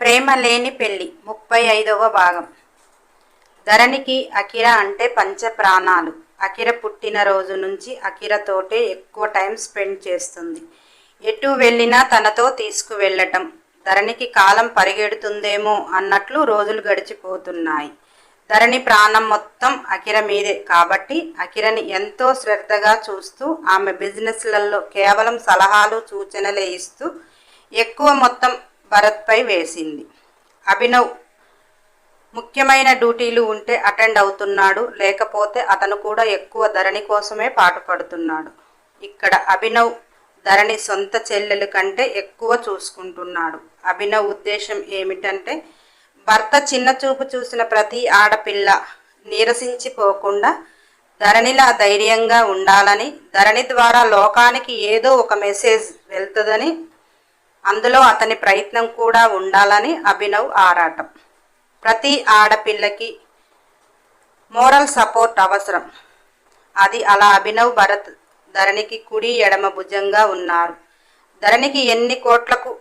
ప్రేమ లేని పెళ్ళి. ముప్పై ఐదవ భాగం. ధరణికి అకిర అంటే పంచ ప్రాణాలు అకిర పుట్టిన రోజు నుంచి అకిరతోటే ఎక్కువ టైం స్పెండ్ చేస్తుంది. ఎటు వెళ్ళినా తనతో తీసుకువెళ్ళటం. ధరణికి కాలం పరిగెడుతుందేమో అన్నట్లు రోజులు గడిచిపోతున్నాయి. ధరణి ప్రాణం మొత్తం అకిర మీదే కాబట్టి అకిరని ఎంతో శ్రద్ధగా చూస్తూ ఆమె బిజినెస్లలో కేవలం సలహాలు సూచనలే ఇస్తూ ఎక్కువ మొత్తం భరత్పై వేసింది. అభినవ్ ముఖ్యమైన డ్యూటీలు ఉంటే అటెండ్ అవుతున్నాడు లేకపోతే అతను కూడా ఎక్కువ ధరణి కోసమే పాటుపడుతున్నాడు. ఇక్కడ అభినవ్ ధరణి సొంత చెల్లెలు కంటే ఎక్కువ చూసుకుంటున్నాడు. అభినవ్ ఉద్దేశం ఏమిటంటే భర్త చిన్న చూపు చూసిన ప్రతి ఆడపిల్ల నీరసించిపోకుండా ధరణిలా ధైర్యంగా ఉండాలని ధరణి ద్వారా లోకానికి ఏదో ఒక మెసేజ్ వెళ్తుందని అందులో అతని ప్రయత్నం కూడా ఉండాలని అభినవ్ ఆరాటం. ప్రతి ఆడపిల్లకి మోరల్ సపోర్ట్ అవసరం. అది అలా అభినవ్ భరత్ ధరణికి కుడి ఎడమ భుజంగా ఉన్నారు. ధరణికి ఎన్ని కోట్లకు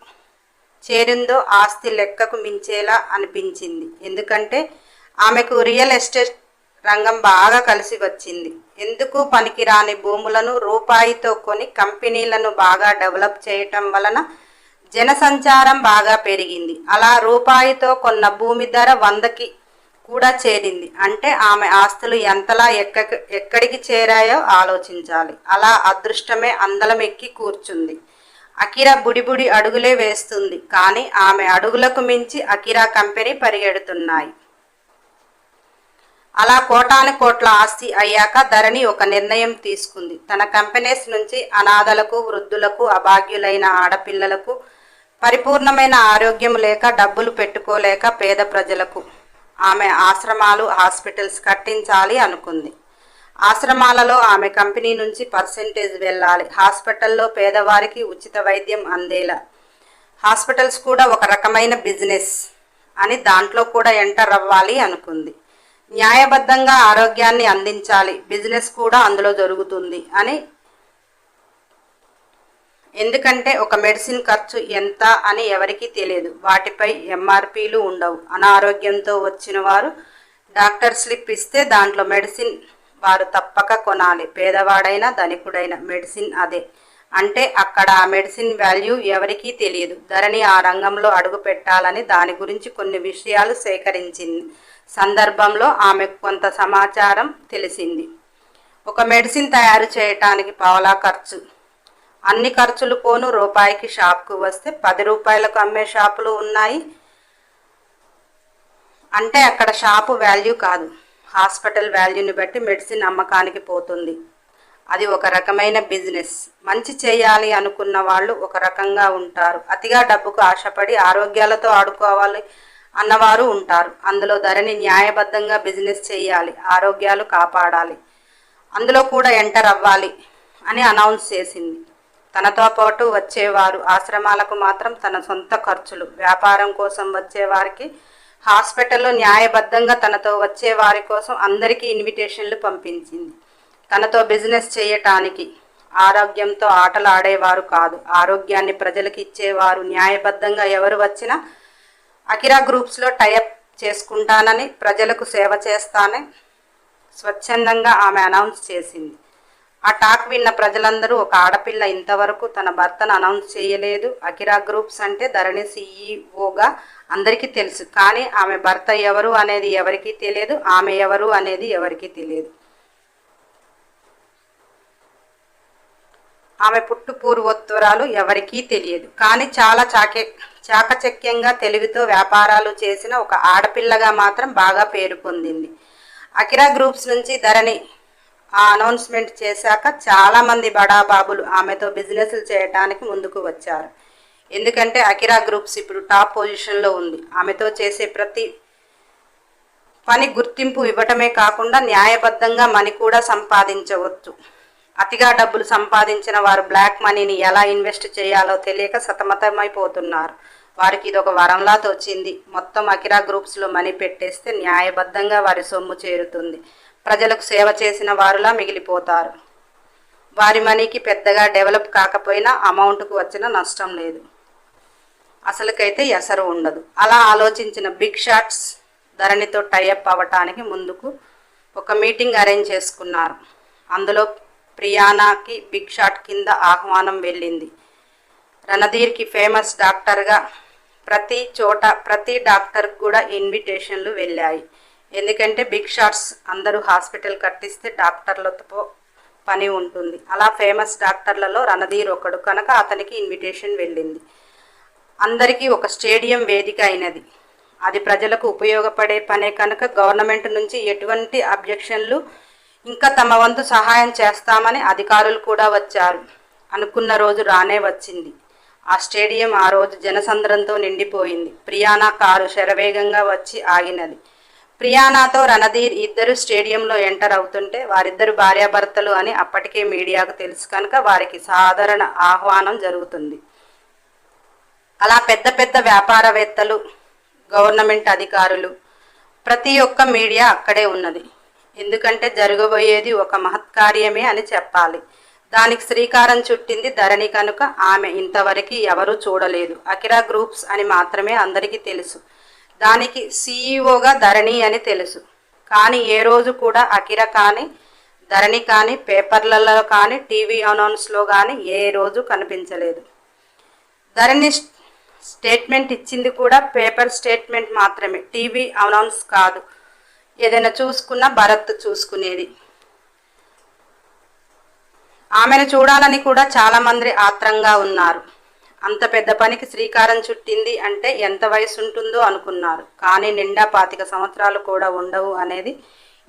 చేరిందో ఆస్తి లెక్కకు మించేలా అనిపించింది. ఎందుకంటే ఆమెకు రియల్ ఎస్టేట్ రంగం బాగా కలిసి వచ్చింది. ఎందుకు పనికిరాని భూములను రూపాయితో కొని కంపెనీలను బాగా డెవలప్ చేయటం వలన జనసంచారం బాగా పెరిగింది. అలా రూపాయితో కొన్న భూమి ధర వందకి కూడా చేరింది. అంటే ఆమె ఆస్తులు ఎంతలా ఎక్క ఎక్కడికి చేరాయో ఆలోచించాలి. అలా అదృష్టమే అందలం ఎక్కి కూర్చుంది. అకిరా బుడిబుడి అడుగులే వేస్తుంది. కానీ ఆమె అడుగులకు మించి అకిరా కంపెనీ పరిగెడుతున్నాయి. అలా కోటాను కోట్ల ఆస్తి అయ్యాక ధరణి ఒక నిర్ణయం తీసుకుంది. తన కంపెనీస్ నుంచి అనాథలకు వృద్ధులకు అభాగ్యులైన ఆడపిల్లలకు పరిపూర్ణమైన ఆరోగ్యం లేక డబ్బులు పెట్టుకోలేక పేద ప్రజలకు. ఆమె ఆశ్రమాలు హాస్పిటల్స్ కట్టించాలి అనుకుంది. ఆశ్రమాలలో ఆమె కంపెనీ నుంచి పర్సెంటేజ్ వెళ్ళాలి. హాస్పిటల్లో పేదవారికి ఉచిత వైద్యం అందేలా. హాస్పిటల్స్ కూడా ఒక రకమైన బిజినెస్ అని దాంట్లో కూడా ఎంటర్ అవ్వాలి అనుకుంది. న్యాయబద్ధంగా ఆరోగ్యాన్ని అందించాలి. బిజినెస్ కూడా అందులో జరుగుతుంది అని ఎందుకంటే ఒక మెడిసిన్ ఖర్చు ఎంత అని ఎవరికీ తెలియదు. వాటిపై ఎంఆర్పీలు ఉండవు. అనారోగ్యంతో వచ్చిన వారు డాక్టర్ స్లిప్ ఇస్తే దాంట్లో మెడిసిన్ వారు తప్పక కొనాలి. పేదవాడైనా ధనికుడైన మెడిసిన్ అదే. అంటే అక్కడ ఆ మెడిసిన్ వాల్యూ ఎవరికీ తెలియదు. ధరణి ఆ రంగంలో అడుగు పెట్టాలని దాని గురించి కొన్ని విషయాలు సేకరించింది. సందర్భంలో ఆమెకు కొంత సమాచారం తెలిసింది. ఒక మెడిసిన్ తయారు చేయటానికి పావలా ఖర్చు. అన్ని ఖర్చులు పోను రూపాయికి షాప్కు వస్తే పది రూపాయలకు అమ్మే షాపులు ఉన్నాయి. అంటే అక్కడ షాపు వాల్యూ కాదు. హాస్పిటల్ వాల్యూని బట్టి మెడిసిన్ అమ్మకానికి పోతుంది. అది ఒక రకమైన బిజినెస్. మంచి చేయాలి అనుకున్న వాళ్ళు ఒక రకంగా ఉంటారు. అతిగా డబ్బుకు ఆశపడి ఆరోగ్యాలతో ఆడుకోవాలి అన్నవారు ఉంటారు. అందులో ధరని న్యాయబద్ధంగా బిజినెస్ చేయాలి ఆరోగ్యాలు కాపాడాలి. అందులో కూడా ఎంటర్ అవ్వాలి అని అనౌన్స్ చేసింది. తనతో పాటు వచ్చేవారు. ఆశ్రమాలకు మాత్రం తన సొంత ఖర్చులు. వ్యాపారం కోసం వచ్చేవారికి హాస్పిటల్లో న్యాయబద్ధంగా తనతో వచ్చే వారి కోసం అందరికీ ఇన్విటేషన్లు పంపించింది. తనతో బిజినెస్ చేయటానికి ఆరోగ్యంతో ఆటలు ఆడేవారు కాదు. ఆరోగ్యాన్ని ప్రజలకు ఇచ్చేవారు. న్యాయబద్ధంగా ఎవరు వచ్చినా అకిరా గ్రూప్స్లో టైఅప్ చేసుకుంటానని ప్రజలకు సేవ చేస్తానని స్వచ్ఛందంగా ఆమె అనౌన్స్ చేసింది. ఆ టాక్ విన్న ప్రజలందరూ ఒక ఆడపిల్ల ఇంతవరకు తన భర్తను అనౌన్స్ చేయలేదు. అకిరా గ్రూప్స్ అంటే ధరణి సీఈఓగా అందరికీ తెలుసు. కానీ ఆమె భర్త ఎవరు అనేది ఎవరికీ తెలియదు. ఆమె ఎవరు అనేది ఎవరికీ తెలియదు. ఆమె పుట్టు పూర్వోత్తరాలు ఎవరికీ తెలియదు. కానీ చాలా చాకే చాకచక్యంగా తెలివితో వ్యాపారాలు చేసిన ఒక ఆడపిల్లగా మాత్రం బాగా పేరు పొందింది. అకిరా గ్రూప్స్ నుంచి ధరణి ఆ అనౌన్స్మెంట్ చేశాక చాలామంది బడాబాబులు ఆమెతో బిజినెస్లు చేయడానికి ముందుకు వచ్చారు. ఎందుకంటే అకిరా గ్రూప్స్ ఇప్పుడు టాప్ పొజిషన్లో ఉంది. ఆమెతో చేసే ప్రతి పని గుర్తింపు ఇవ్వటమే కాకుండా న్యాయబద్ధంగా మనీ కూడా సంపాదించవచ్చు. అతిగా డబ్బులు సంపాదించిన వారు బ్లాక్ మనీని ఎలా ఇన్వెస్ట్ చేయాలో తెలియక సతమతమైపోతున్నారు. వారికి ఇది ఒక వరంలా తోచింది. మొత్తం అకిరా గ్రూప్స్లో మనీ పెట్టేస్తే న్యాయబద్ధంగా వారి సొమ్ము చేరుతుంది. ప్రజలకు సేవ చేసిన వారులా మిగిలిపోతారు. వారి మనీకి పెద్దగా డెవలప్ కాకపోయినా అమౌంట్కు వచ్చిన నష్టం లేదు. అసలుకైతే ఎసరు ఉండదు. అలా ఆలోచించిన బిగ్ షాట్స్ ధరణితో టైఅప్ అవ్వటానికి ముందుకు ఒక మీటింగ్ అరేంజ్ చేసుకున్నారు. అందులో ప్రియానాకి బిగ్ షాట్ కింద ఆహ్వానం వెళ్ళింది. రణధీర్కి ఫేమస్ డాక్టర్గా ప్రతి చోట ప్రతి డాక్టర్కి కూడా ఇన్విటేషన్లు వెళ్ళాయి. ఎందుకంటే బిగ్ షాట్స్ అందరూ హాస్పిటల్ కట్టిస్తే డాక్టర్లతో పని ఉంటుంది. అలా ఫేమస్ డాక్టర్లలో రణధీర్ ఒకడు. కనుక అతనికి ఇన్విటేషన్ వెళ్ళింది. అందరికీ ఒక స్టేడియం వేదిక అయినది. అది ప్రజలకు ఉపయోగపడే పనే కనుక గవర్నమెంట్ నుంచి ఎటువంటి అబ్జెక్షన్లు ఇంకా తమ వంతు సహాయం చేస్తామని అధికారులు కూడా వచ్చారు. అనుకున్న రోజు రానే వచ్చింది. ఆ స్టేడియం ఆ రోజు జనసంద్రంతో నిండిపోయింది. ప్రియానా కారు శరవేగంగా వచ్చి ఆగినది. ప్రియానాతో రణధీర్ ఇద్దరు స్టేడియంలో ఎంటర్ అవుతుంటే వారిద్దరు భార్యాభర్తలు అని అప్పటికే మీడియాకు తెలుసు కనుక వారికి సాధారణ ఆహ్వానం జరుగుతుంది. అలా పెద్ద పెద్ద వ్యాపారవేత్తలు గవర్నమెంట్ అధికారులు ప్రతి ఒక్క మీడియా అక్కడే ఉన్నది. ఎందుకంటే జరగబోయేది ఒక మహత్కార్యమే అని చెప్పాలి. దానికి శ్రీకారం చుట్టింది ధరణి కనుక ఆమె ఇంతవరకు ఎవరూ చూడలేదు. అకిరా గ్రూప్స్ అని మాత్రమే అందరికీ తెలుసు. దానికి సీఈఓగా ధరణి అని తెలుసు. కానీ ఏ రోజు కూడా అకిర కానీ ధరణి కానీ పేపర్లలో కానీ టీవీ అనౌన్స్లో కానీ ఏ రోజు కనిపించలేదు. ధరణి స్టేట్మెంట్ ఇచ్చింది కూడా పేపర్ స్టేట్మెంట్ మాత్రమే టీవీ అనౌన్స్ కాదు. ఏదైనా చూసుకున్న భరత్ చూసుకునేది. ఆమెను చూడాలని కూడా చాలామంది ఆత్రంగా ఉన్నారు. అంత పెద్ద పనికి శ్రీకారం చుట్టింది అంటే ఎంత వయసు ఉంటుందో అనుకున్నారు. కానీ నిండా పాతిక సంవత్సరాలు కూడా ఉండవు అనేది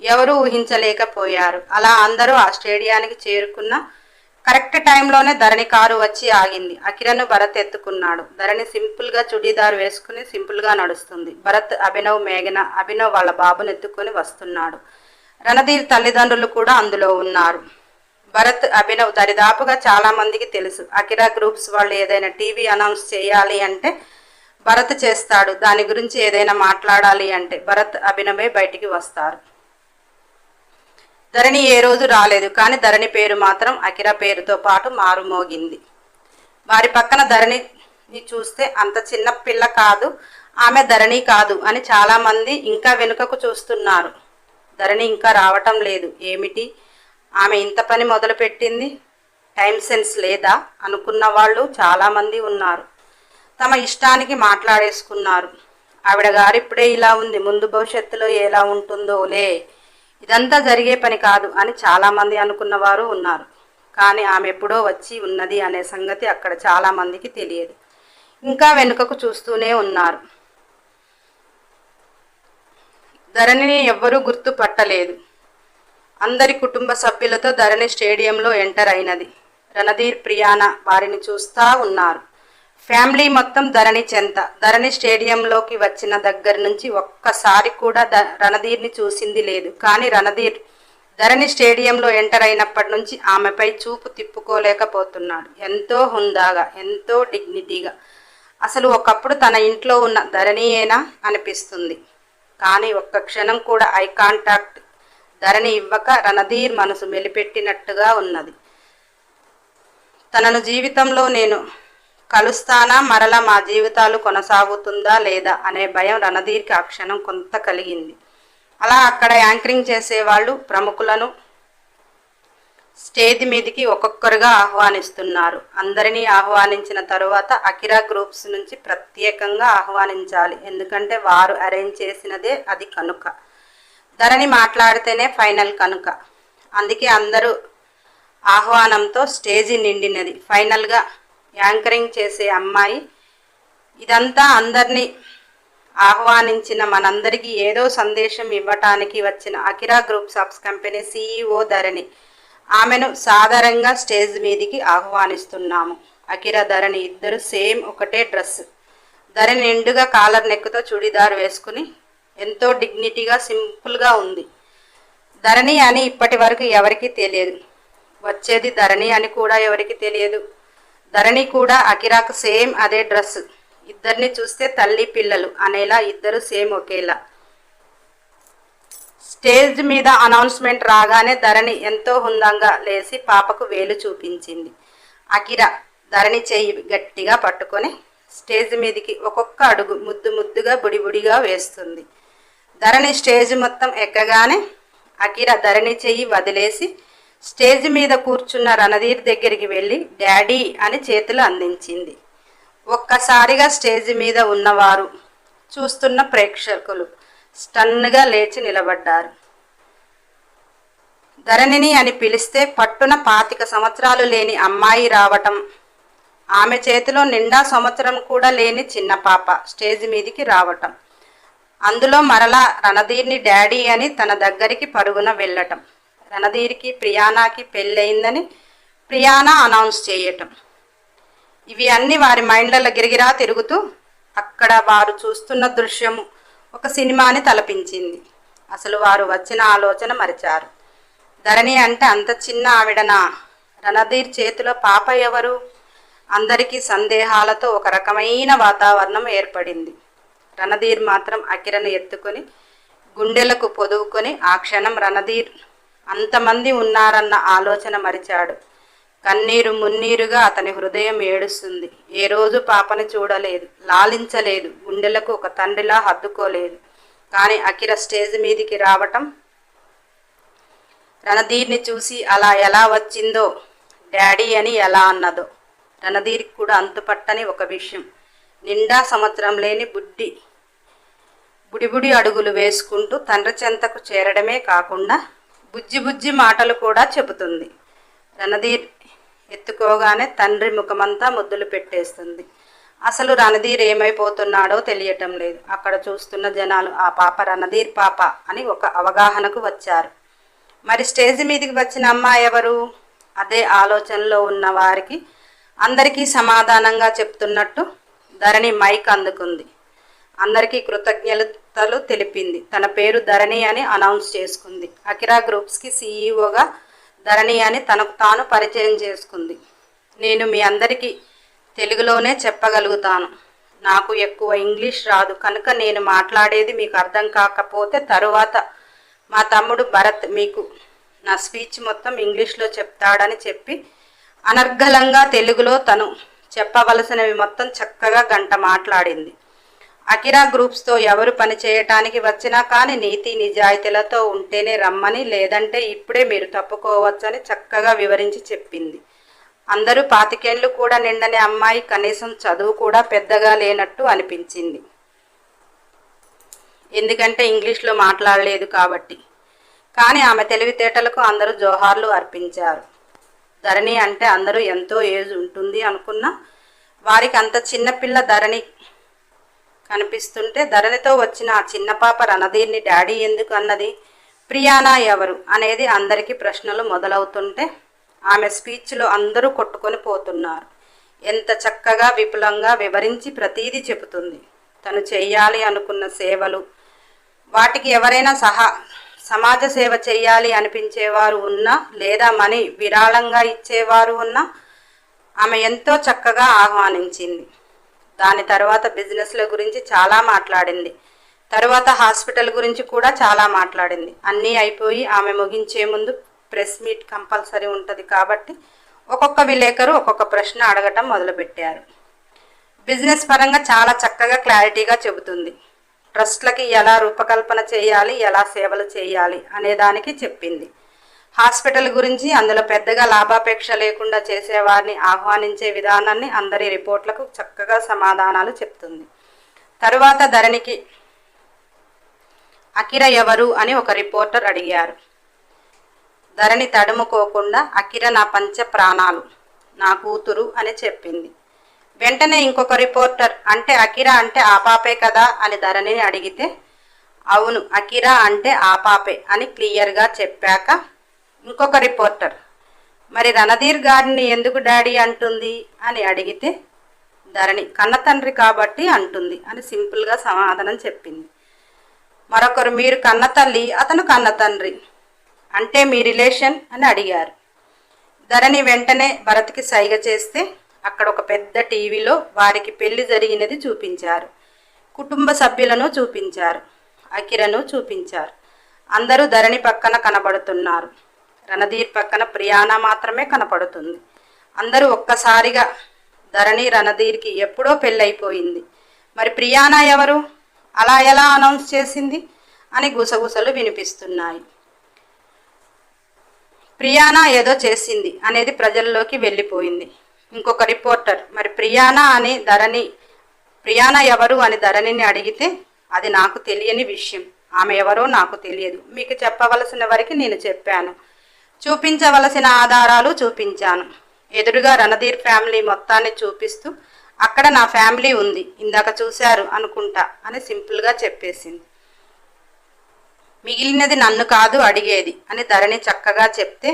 ఎవరూ ఊహించలేకపోయారు. అలా అందరూ ఆ స్టేడియానికి చేరుకున్న కరెక్ట్ టైంలోనే ధరణి కారు వచ్చి ఆగింది. అఖిలను భరత్ ఎత్తుకున్నాడు. ధరణి సింపుల్గా చుడీదార్ వేసుకుని సింపుల్గా నడుస్తుంది. భరత్ అభినవ్ మేఘన అభినవ్ వాళ్ళ బాబును ఎత్తుకొని వస్తున్నాడు. రణధీర్ తల్లిదండ్రులు కూడా అందులో ఉన్నారు. భరత్ అభినవ్ దరిదాపుగా చాలా మందికి తెలుసు. అకిరా గ్రూప్స్ వాళ్ళు ఏదైనా టీవీ అనౌన్స్ చేయాలి అంటే భరత్ చేస్తాడు. దాని గురించి ఏదైనా మాట్లాడాలి అంటే భరత్ అభినవే బయటికి వస్తారు. ధరణి ఏ రోజు రాలేదు కానీ ధరణి పేరు మాత్రం అకిరా పేరుతో పాటు మారుమోగింది. వారి పక్కన ధరణిని చూస్తే అంత చిన్న పిల్ల కాదు ఆమె ధరణి కాదు అని చాలామంది ఇంకా వెనుకకు చూస్తున్నారు. ధరణి ఇంకా రావటం లేదు. ఏమిటి? ఆమె ఇంత పని మొదలుపెట్టింది? టైం సెన్స్ లేదా? అనుకున్న వాళ్ళు చాలామంది ఉన్నారు. తమ ఇష్టానికి మాట్లాడేసుకున్నారు. ఆవిడ గారు ఇప్పుడే ఇలా ఉంది. ముందు భవిష్యత్తులో ఎలా ఉంటుందోలే. ఇదంతా జరిగే పని కాదు అని చాలామంది అనుకున్నవారు ఉన్నారు. కానీ ఆమె ఎప్పుడో వచ్చి ఉన్నది అనే సంగతి అక్కడ చాలామందికి తెలియదు. ఇంకా వెనుకకు చూస్తూనే ఉన్నారు. ధరణిని ఎవ్వరూ గుర్తుపట్టలేదు. అందరి కుటుంబ సభ్యులతో ధరణి స్టేడియంలో ఎంటర్ అయినది. రణధీర్ ప్రియాన వారిని చూస్తా ఉన్నారు. ఫ్యామిలీ మొత్తం ధరణి చెంత. ధరణి స్టేడియంలోకి వచ్చిన దగ్గర నుంచి ఒక్కసారి కూడా ద రణధీర్ని చూసింది లేదు. కానీ రణధీర్ ధరణి స్టేడియంలో ఎంటర్ అయినప్పటి నుంచి ఆమెపై చూపు తిప్పుకోలేకపోతున్నాడు. ఎంతో హుందాగా ఎంతో డిగ్నిటీగా. అసలు ఒకప్పుడు తన ఇంట్లో ఉన్న ధరణియేనా అనిపిస్తుంది. కానీ ఒక్క క్షణం కూడా ఐ కాంటాక్ట్ ధరణి ఇవ్వక రణధీర్ మనసు మెలిపెట్టినట్టుగా ఉన్నది. తనను జీవితంలో నేను కలుస్తానా? మరలా మా జీవితాలు కొనసాగుతుందా లేదా? అనే భయం రణధీర్కి ఆ క్షణం కొంత కలిగింది. అలా అక్కడ యాంకరింగ్ చేసేవాళ్ళు ప్రముఖులను స్టేజ్ మీదికి ఒక్కొక్కరుగా ఆహ్వానిస్తున్నారు. అందరినీ ఆహ్వానించిన తరువాత అకిరా గ్రూప్స్ నుంచి ప్రత్యేకంగా ఆహ్వానించాలి. ఎందుకంటే వారు అరేంజ్ చేసినదే అది కనుక. ధరణి మాట్లాడితేనే ఫైనల్ కనుక. అందుకే అందరూ ఆహ్వానంతో స్టేజి నిండినది. ఫైనల్గా యాంకరింగ్ చేసే అమ్మాయి ఇదంతా అందరినీ ఆహ్వానించిన మనందరికీ ఏదో సందేశం ఇవ్వటానికి వచ్చిన అకిరా గ్రూప్ సబ్స్ కంపెనీ సీఈఓ ధరణి. ఆమెను సాధారణంగా స్టేజ్ మీదికి ఆహ్వానిస్తున్నాము. అకిరా ధరణి ఇద్దరు సేమ్ ఒకటే డ్రెస్. ధరణి నిండుగా కాలర్ నెక్కుతో చుడిదార్ వేసుకుని ఎంతో డిగ్నిటీగా సింపుల్గా ఉంది. ధరణి అని ఇప్పటి వరకు ఎవరికీ తెలియదు. వచ్చేది ధరణి అని కూడా ఎవరికి తెలియదు. ధరణి కూడా అకిరాకు సేమ్ అదే డ్రెస్. ఇద్దరిని చూస్తే తల్లి పిల్లలు అనేలా ఇద్దరు సేమ్ ఒకేలా. స్టేజ్ మీద అనౌన్స్మెంట్ రాగానే ధరణి ఎంతో హుందంగా లేచి పాపకు వేలు చూపించింది. అకిరా ధరణి చెయ్యి గట్టిగా పట్టుకొని స్టేజ్ మీదకి ఒక్కొక్క అడుగు ముద్దు ముద్దుగా బుడిబుడిగా వేస్తుంది. ధరణి స్టేజ్ మొత్తం ఎక్కగానే అఖిర ధరణి చెయ్యి వదిలేసి స్టేజ్ మీద కూర్చున్న రణధీర్ దగ్గరికి వెళ్ళి డాడీ అని చేతులు అందించింది. ఒక్కసారిగా స్టేజ్ మీద ఉన్నవారు చూస్తున్న ప్రేక్షకులు స్టన్గా లేచి నిలబడ్డారు. ధరణిని అని పిలిస్తే పట్టున పాతిక సంవత్సరాలు లేని అమ్మాయి రావటం ఆమె చేతిలో నిండా సంవత్సరం కూడా లేని చిన్న పాప స్టేజ్ మీదికి రావటం అందులో మరలా రణధీర్ని డాడీ అని తన దగ్గరికి పరుగున వెళ్ళటం. రణధీర్కి ప్రియానాకి పెళ్ళయిందని ప్రియానా అనౌన్స్ చేయటం. ఇవి అన్ని వారి మైండ్లలో గిరిగిరా తిరుగుతూ అక్కడ వారు చూస్తున్న దృశ్యము ఒక సినిమాని తలపించింది. అసలు వారు వచ్చిన ఆలోచన మరిచారు. ధరణి అంటే అంత చిన్న ఆవిడనా? రణధీర్ చేతిలో పాప ఎవరు? అందరికీ సందేహాలతో ఒక రకమైన వాతావరణం ఏర్పడింది. రణధీర్ మాత్రం అకిరను ఎత్తుకొని గుండెలకు పొదువుకొని ఆ క్షణం రణధీర్ అంతమంది ఉన్నారన్న ఆలోచన మరిచాడు. కన్నీరు మున్నీరుగా అతని హృదయం ఏడుస్తుంది. ఏ రోజు పాపని చూడలేదు లాలించలేదు గుండెలకు ఒక తండ్రిలా హద్దుకోలేదు. కానీ అకిర స్టేజ్ మీదికి రావటం రణధీర్ని చూసి అలా ఎలా వచ్చిందో డాడీ అని ఎలా అన్నదో. రణధీర్కి కూడా అంతుపట్టని ఒక విషయం. నిండా సంవత్సరం లేని బుడ్డి బుడిబుడి అడుగులు వేసుకుంటూ తండ్రి చెంతకు చేరడమే కాకుండా బుజ్జి బుజ్జి మాటలు కూడా చెబుతుంది. రణధీర్ ఎత్తుకోగానే తండ్రి ముఖమంతా ముద్దులు పెట్టేస్తుంది. అసలు రణధీర్ ఏమైపోతున్నాడో తెలియటం లేదు. అక్కడ చూస్తున్న జనాలు ఆ పాప రణధీర్ పాప అని ఒక అవగాహనకు వచ్చారు. మరి స్టేజ్ మీదకి వచ్చిన అమ్మాయి ఎవరు? అదే ఆలోచనలో ఉన్న వారికి అందరికీ సమాధానంగా చెప్తున్నట్టు ధరణి మైక్ అందుకుంది. అందరికీ కృతజ్ఞలు వార్తలు తెలిపింది. తన పేరు ధరణి అని అనౌన్స్ చేసుకుంది. అకిరా గ్రూప్స్కి సీఈఓగా ధరణి అని తనకు తాను పరిచయం చేసుకుంది. నేను మీ అందరికీ తెలుగులోనే చెప్పగలుగుతాను. నాకు ఎక్కువ ఇంగ్లీష్ రాదు. కనుక నేను మాట్లాడేది మీకు అర్థం కాకపోతే తరువాత మా తమ్ముడు భరత్ మీకు నా స్పీచ్ మొత్తం ఇంగ్లీష్లో చెప్తాడని చెప్పి అనర్గళంగా తెలుగులో తను చెప్పవలసినవి మొత్తం చక్కగా గంట మాట్లాడింది. అకిరా గ్రూప్స్తో ఎవరు పని చేయటానికి వచ్చినా కానీ నీతి నిజాయితీలతో ఉంటేనే రమ్మని లేదంటే ఇప్పుడే మీరు తప్పుకోవచ్చని చక్కగా వివరించి చెప్పింది. అందరూ పాతికేళ్ళు కూడా నిండని అమ్మాయి కనీసం చదువు కూడా పెద్దగా లేనట్టు అనిపించింది. ఎందుకంటే ఇంగ్లీష్లో మాట్లాడలేదు కాబట్టి. కానీ ఆమె తెలివితేటలకు అందరూ జోహార్లు అర్పించారు. ధరణి అంటే అందరూ ఎంతో ఏజ్ ఉంటుంది అనుకున్న వారికి అంత చిన్నపిల్ల ధరణి కనిపిస్తుంటే ధరణితో వచ్చిన ఆ చిన్న పాప రణధీర్ని డాడీ ఎందుకు అన్నది? ప్రియానా ఎవరు? అనేది అందరికీ ప్రశ్నలు మొదలవుతుంటే ఆమె స్పీచ్లో అందరూ కొట్టుకొని పోతున్నారు. ఎంత చక్కగా విపులంగా వివరించి ప్రతీది చెబుతుంది. తను చేయాలి అనుకున్న సేవలు వాటికి ఎవరైనా సహా సమాజ సేవ చేయాలి అనిపించేవారు ఉన్నా లేదా మనీ విరాళంగా ఇచ్చేవారు ఉన్నా ఆమె ఎంతో చక్కగా ఆహ్వానించింది. దాని తర్వాత బిజినెస్ల గురించి చాలా మాట్లాడింది. తర్వాత హాస్పిటల్ గురించి కూడా చాలా మాట్లాడింది. అన్నీ అయిపోయి ఆమె ముగించే ముందు ప్రెస్ మీట్ కంపల్సరీ ఉంటుంది కాబట్టి ఒక్కొక్క విలేకరు ఒక్కొక్క ప్రశ్న అడగటం మొదలుపెట్టారు. బిజినెస్ పరంగా చాలా చక్కగా క్లారిటీగా చెబుతుంది. ట్రస్ట్లకి ఎలా రూపకల్పన చేయాలి ఎలా సేవలు చేయాలి అనే దానికి చెప్పింది. హాస్పిటల్ గురించి అందులో పెద్దగా లాభాపేక్ష లేకుండా చేసేవారిని ఆహ్వానించే విధానాన్ని అందరి రిపోర్ట్లకు చక్కగా సమాధానాలు చెప్తుంది. తరువాత ధరణికి అకిర ఎవరు అని ఒక రిపోర్టర్ అడిగారు. ధరణి తడుముకోకుండా అకిర నా పంచ ప్రాణాలు నా కూతురు అని చెప్పింది. వెంటనే ఇంకొక రిపోర్టర్ అంటే అకిర అంటే ఆ పాపే కదా? అని ధరణిని అడిగితే అవును అకిరా అంటే ఆ పాపే అని క్లియర్గా చెప్పాక ఇంకొక రిపోర్టర్. మరి రణధీర్ గారిని ఎందుకు డాడీ అంటుంది? అని అడిగితే ధరణి కన్న తండ్రి కాబట్టి అంటుంది అని సింపుల్గా సమాధానం చెప్పింది. మరొకరు మీరు కన్న తల్లి అతను కన్న తండ్రి. అంటే మీ రిలేషన్? అని అడిగారు. ధరణి వెంటనే భరత్కి సైగ చేస్తే అక్కడ ఒక పెద్ద టీవీలో వారికి పెళ్ళి జరిగినది చూపించారు. కుటుంబ సభ్యులను చూపించారు. అకిరను చూపించారు. అందరూ ధరణి పక్కన కనబడుతున్నారు. రణధీర్ పక్కన ప్రియాణ మాత్రమే కనపడుతుంది. అందరూ ఒక్కసారిగా ధరణి రణధీర్కి ఎప్పుడో పెళ్ళైపోయింది. మరి ప్రియానా ఎవరు? అలా ఎలా అనౌన్స్ చేసింది? అని గుసగుసలు వినిపిస్తున్నాయి. ప్రియానా ఏదో చేసింది అనేది ప్రజల్లోకి వెళ్ళిపోయింది. ఇంకొక రిపోర్టర్ మరి ప్రియానా అని ధరణి ప్రియానా ఎవరు అని ధరణిని అడిగితే అది నాకు తెలియని విషయం. ఆమె ఎవరో నాకు తెలియదు. మీకు చెప్పవలసిన వరకు నేను చెప్పాను. చూపించవలసిన ఆధారాలు చూపించాను. ఎదురుగా రణధీర్ ఫ్యామిలీ మొత్తాన్ని చూపిస్తూ అక్కడ నా ఫ్యామిలీ ఉంది ఇందాక చూశారు అనుకుంటా అని సింపుల్గా చెప్పేసింది. మిగిలినది నన్ను కాదు అడిగేది అని ధరణి చక్కగా చెప్తే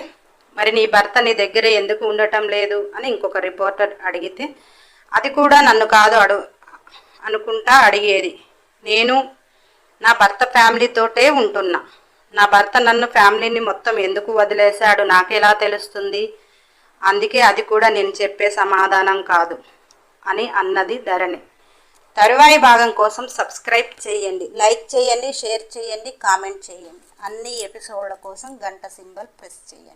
మరి నీ భర్త నీ దగ్గర ఎందుకు ఉండటం లేదు అని ఇంకొక రిపోర్టర్ అడిగితే అది కూడా నన్ను కాదు అడు అనుకుంటా అడిగేది. నేను నా భర్త ఫ్యామిలీతోటే ఉంటున్నా. నా భర్త నన్ను ఫ్యామిలీని మొత్తం ఎందుకు వదిలేశాడు? నాకెలా తెలుస్తుంది? అందుకే అది కూడా నేను చెప్పే సమాధానం కాదు అని అన్నది ధరణి. తరువాయి భాగం కోసం సబ్స్క్రైబ్ చేయండి లైక్ చేయండి షేర్ చేయండి కామెంట్ చేయండి. అన్ని ఎపిసోడ్ల కోసం గంట సింబల్ ప్రెస్ చేయండి.